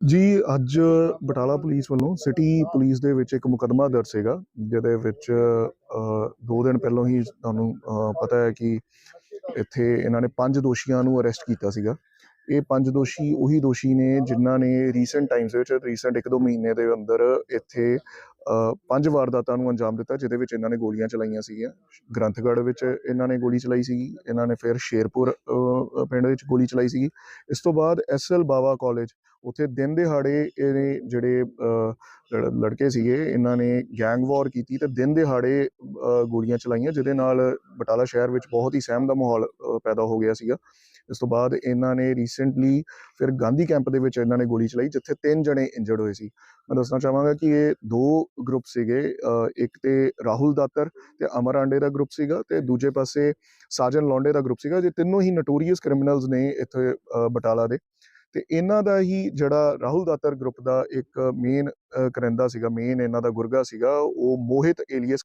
ਜੀ, ਅੱਜ ਬਟਾਲਾ ਪੁਲਿਸ ਵੱਲੋਂ ਸਿਟੀ ਪੁਲਿਸ ਦੇ ਵਿੱਚ ਇੱਕ ਮੁਕੱਦਮਾ ਦਰਜ ਸੀਗਾ, ਜਿਹਦੇ ਵਿੱਚ ਦੋ ਦਿਨ ਪਹਿਲਾਂ ਹੀ ਤੁਹਾਨੂੰ ਪਤਾ ਹੈ ਕਿ ਇੱਥੇ ਇਹਨਾਂ ਨੇ ਪੰਜ ਦੋਸ਼ੀਆਂ ਨੂੰ ਅਰੈਸਟ ਕੀਤਾ ਸੀਗਾ। ਇਹ ਪੰਜ ਦੋਸ਼ੀ ਉਹੀ ਦੋਸ਼ੀ ਨੇ ਜਿਨ੍ਹਾਂ ਨੇ ਰੀਸੈਂਟ ਟਾਈਮਸ ਵਿੱਚ ਰੀਸੈਂਟ ਇੱਕ ਦੋ ਮਹੀਨੇ ਦੇ ਅੰਦਰ ਇੱਥੇ ਪੰਜ ਵਾਰਦਾਤਾਂ ਨੂੰ ਅੰਜਾਮ ਦਿੱਤਾ, ਜਿਹਦੇ ਵਿੱਚ ਇਹਨਾਂ ਨੇ ਗੋਲੀਆਂ ਚਲਾਈਆਂ ਸੀਗੀਆਂ। ਗ੍ਰੰਥਗੜ੍ਹ ਵਿੱਚ ਇਹਨਾਂ ਨੇ ਗੋਲੀ ਚਲਾਈ ਸੀਗੀ, ਇਹਨਾਂ ਨੇ ਫਿਰ ਸ਼ੇਰਪੁਰ ਪਿੰਡ ਵਿੱਚ ਗੋਲੀ ਚਲਾਈ ਸੀਗੀ। ਇਸ ਤੋਂ ਬਾਅਦ ਐਸਐਲ ਬਾਵਾ ਕਾਲਜ ਉੱਥੇ ਦਿਨ ਦਿਹਾੜੇ ਇਹ ਜਿਹੜੇ ਲੜਕੇ ਸੀਗੇ, ਇਹਨਾਂ ਨੇ ਗੈਂਗ ਵਾਰ ਕੀਤੀ ਤੇ ਦਿਨ ਦਿਹਾੜੇ ਗੋਲੀਆਂ ਚਲਾਈਆਂ, ਜਿਹਦੇ ਨਾਲ ਬਟਾਲਾ ਸ਼ਹਿਰ ਵਿੱਚ ਬਹੁਤ ਹੀ ਸਹਿਮ ਦਾ ਮਾਹੌਲ ਪੈਦਾ ਹੋ ਗਿਆ ਸੀਗਾ। ਇਸ ਤੋਂ ਬਾਅਦ ਇਹਨਾਂ ਨੇ ਰੀਸੈਂਟਲੀ ਫਿਰ ਗਾਂਧੀ ਕੈਂਪ ਦੇ ਵਿੱਚ ਇਹਨਾਂ ਨੇ ਗੋਲੀ ਚਲਾਈ, ਜਿੱਥੇ ਤਿੰਨ ਜਣੇ ਇੰਜਰਡ ਹੋਏ ਸੀ। ਮੈਂ ਦੱਸਣਾ ਚਾਹਾਂਗਾ ਕਿ ਇਹ ਦੋ ਗਰੁੱਪ ਸੀਗੇ ਇੱਕ ਤੇ ਰਾਹੁਲ ਦਾਤਰ ਤੇ ਅਮਰ ਆਂਡੇ ਦਾ ਗਰੁੱਪ ਸੀਗਾ ਤੇ ਦੂਜੇ ਪਾਸੇ ਸਾਜਨ ਲੌਂਡੇ ਦਾ ਗਰੁੱਪ ਸੀਗਾ ਜੇ ਤਿੰਨੋਂ ਹੀ ਨਟੋਰੀਅਸ ਕ੍ਰਿਮੀਨਲਸ ਨੇ ਇੱਥੇ ਬਟਾਲਾ ਦੇ। ਤੇ ਇਹਨਾਂ ਦਾ ਹੀ ਜਿਹੜਾ ਰਾਹੁਲ ਦਾਤਰ ਗਰੁੱਪ ਦਾ ਇੱਕ ਮੇਨ ਕਰਿੰਦਾ ਸੀਗਾ ਮੇਨ ਇਹਨਾਂ ਦਾ ਗੁਰਗਾ ਸੀਗਾ, ਉਹ ਮੋਹਿਤ ਏਲੀਅਸ